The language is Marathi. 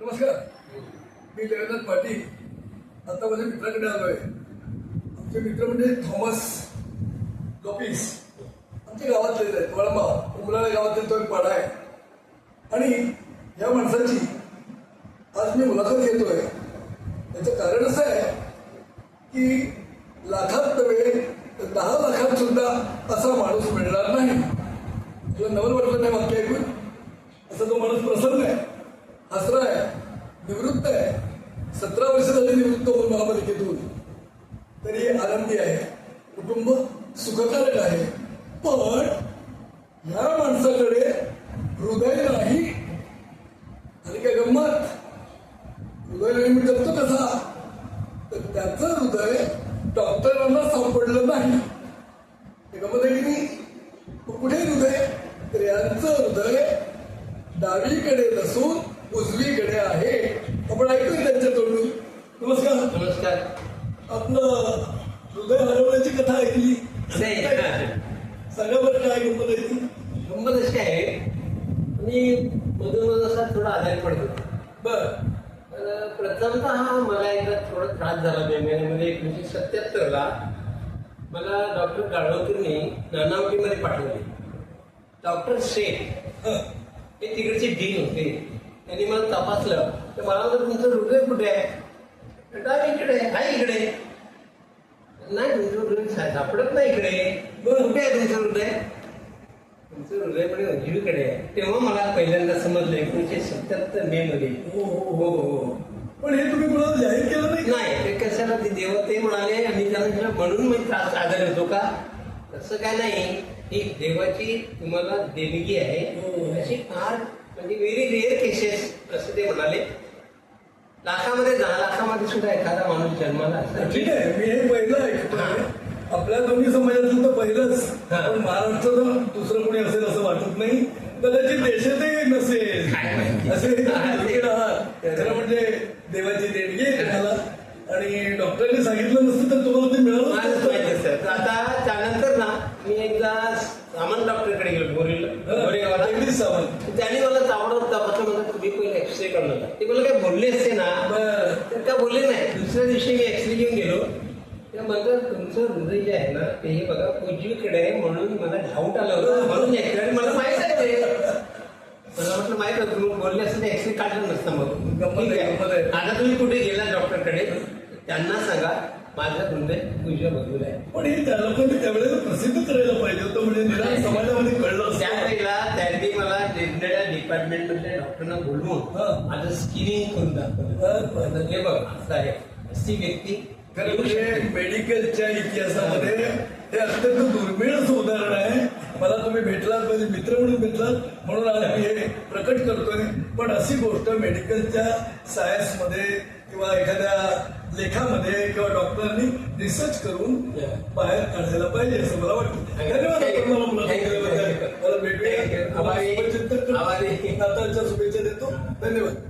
नमस्कार. मी जगन्नाथ पाटील. आता माझ्या मित्राकडे आलो आहे आमचे मित्र म्हणजे थॉमस लोपिस. आमच्या गावातलेच आहेत. वळंबा. उमराळा गावातील तो एक पाडा आहे. आणि या माणसाची आज मी मुलाखत घेतोय. त्याचं कारण असं आहे की लाखात नव्हे तर दहा लाखात सुद्धा असा माणूस मिळणार नाही. तुला नवल वाटलं नाही वाक्य ऐकून? असा तो माणूस प्रसन्न आहे. हसरा आहे. भेटून तरी आनंदी आहे. कुटुंब सुखकारक आहे. पण ह्या माणसाकडे हृदय नाही. आणि काय गंमत? हृदय नाही मी करतो कसा? तर त्याचं हृदय डॉक्टरांना सापडलं नाही. गमत आहे की नाही? कुठे हृदय? तर यांचं हृदय डावीकडे नसून उजवीकडे आहे. आपण ऐकूया त्यांच्या तोंडून. नमस्कार. नमस्कार. आपलं हृदय हरवण्याची कथा ऐकली. नाही सांगा बरं काय गंमत आहे ती? गंमत अशी आहे मी मधून मधून असा थोडा आजारी पडत बर. प्रथमतः मला एकदा थोडा त्रास झाला. मे महिन्यामध्ये एकोणीसशे सत्याहत्तरला मला डॉक्टर गाळवकरने नानावटीमध्ये पाठवले. डॉक्टर शेख हे. तिकडचे डीन होते. त्यांनी मला तपासलं. तर मला तुमचं हृदय कुठे आहे? म्हटलं, "आहे इकडे. नाही तुमचं हृदय सापडत नाही इकडे. कुठे आहे तुमचं हृदय? तुमचं हृदय पण उजवीकडे आहे. तेव्हा मला पहिल्यांदा समजलं एकोणीसशे सत्याहत्तर मे मध्ये. हो हो हो हो पण हे तुम्ही कुणाला जाहीर केलं नाही? नाही ते कशाला ते देव ते म्हणाले आणि त्यांना म्हणून मी त्रास आजारी होतो का? तसं काय नाही. ही देवाची तुम्हाला देणगी हो. आहे अशी फार म्हणजे व्हेरी रेअर केसेस असं ते म्हणाले. लाखामध्ये दहा लाखामध्ये सुद्धा एखादा माणूस जन्माला असला. ठीक आहे मी हे पहिलं ऐकतोय. आपल्या दोन्ही समाजातलं तर पहिलंच. हा. पण महाराष्ट्रात दुसरं कोणी असेल असं वाटत नाही कदाचित देशातही नसेल. काय माहिती. असे खरं म्हणजे देवाची देणगी आहे तुम्हाला. आणि डॉक्टरांनी सांगितलं नसतं तर तुम्हाला ते मिळालं. माहिती आहे, सर. तर आता त्यानंतर ना मी एकदा सामंत डॉक्टरकडे गेलो गोरेगावला जगदीश सावंत त्यांनी मला तावडत तपासलं म्हणलं तुम्ही पहिले एक्सरे काढून नका ते मला काय बोलले असते ना. तर काय बोलले नाही. दुसऱ्या दिवशी मी एक्सरे घेऊन गेलो. त्या म्हणतात तुमचं हृदय जे आहे ना ते हे बघा उजवीकडे आहे म्हणून मला डाऊट आलं होतं. म्हणून एक्सरे मला माहीत आहे मला म्हटलं माहीत होतं तुम्ही बोलले असते एक्सरे काढलं नसतं मग. आता तुम्ही कुठे गेला डॉक्टरकडे त्यांना सांगा. माझं हृदय उजव्या बाजूला आहे पण हे त्या लोकांनी त्यावेळेला प्रसिद्ध करायला पाहिजे होतं म्हणजे निदान समाजामध्ये कळलं. त्यावेळेला त्यांनी मला वेगवेगळ्या डिपार्टमेंट मधल्या डॉक्टरांना. बोलवून माझं स्क्रीनिंग करून दाखवलं. हे. बघ असं आहे. अशी व्यक्ती खरं म्हणजे. मेडिकलच्या इतिहासामध्ये हे अत्यंत दुर्मिळ असं उदाहरण आहे. मला तुम्ही भेटलात म्हणजे मित्र म्हणून भेटलात म्हणून आज मी हे प्रकट करतोय. पण अशी गोष्ट मेडिकलच्या सायन्समध्ये किंवा एखाद्या लेखामध्ये किंवा डॉक्टरांनी रिसर्च करून बाहेर काढायला पाहिजे असं मला वाटतं. धन्यवाद मला भेटूया. शुभेच्छा देतो. धन्यवाद.